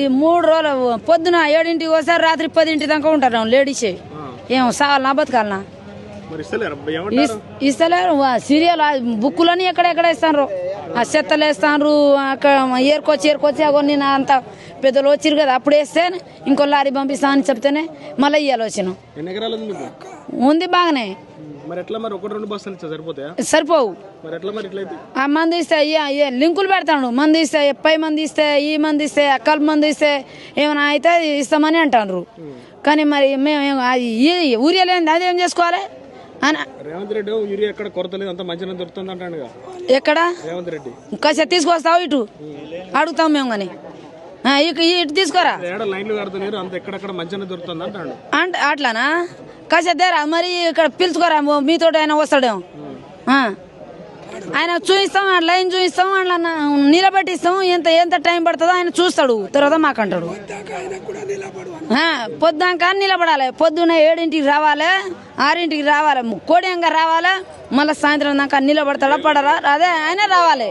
ఈ మూడు రోజులు పొద్దున ఏడింటికి వస్తారు రాత్రి పదింటి దాకా ఉంటారు లేడీసే. ఏం సావాలనా బతకాలనా? ఇస్తలేరు? సీరియల్ బుక్కులని ఎక్కడెక్కడ ఇస్తాను ఆ చెత్తలు వేస్తాను అక్కడ ఏరుకొచ్చి ఏరుకొచ్చి అగో నేను అంత పెద్దలు వచ్చిరు కదా అప్పుడు వేస్తే ఇంకో లారీ పంపిస్తాను అని చెప్తేనే మళ్ళీ ఇయ్యాలి వచ్చిన. ఉంది బాగానే. సరిపోవు. మంది ఇస్తే లింకులు పెడతాడు మంది ఇస్తే పై మంది ఇస్తే ఈ మంది ఇస్తే అక్కల మంది ఇస్తే ఏమైనా అయితే ఇస్తామని అంటారు కానీ మరి మేము అది ఊరియలేంది అదేం చేసుకోవాలి? రేవంత్ రెడ్డి యూరియా ఎక్కడ కొరత లేదు అంత మంచిగా దొరుకుతుంది అంటాడుగా ఎక్కడ? రేవంత్ రెడ్డి. కాసేపు తీసుకొస్తావు ఇటు? అడుగుతాం మేము కానీ. ఇటు తీసుకోరా. ఏడ లైన్లు కడుతున్నారు అంత ఎక్కడెక్కడ మంచిగా దొరుకుతుంది అంటాడు. అంటే అట్లానా? కాసేపు దేరా మరి ఇక్కడ పిలుచుకోరా మీతో ఆయన వస్తాడేమో. ఆయన చూపిస్తాం లైన్ చూపిస్తాం అట్లా నిలబెట్టిస్తాం ఎంత ఎంత టైం పడుతుందో ఆయన చూస్తాడు తర్వాత మాకు అంటాడు ఆ, పొద్దాక నిలబడాలి. పొద్దున్న ఏడింటికి రావాలి ఆరింటికి రావాలి కోడియంగా రావాలి మళ్ళీ సాయంత్రం దాకా నిలబడతాడా పడరా అదే ఆయన రావాలి.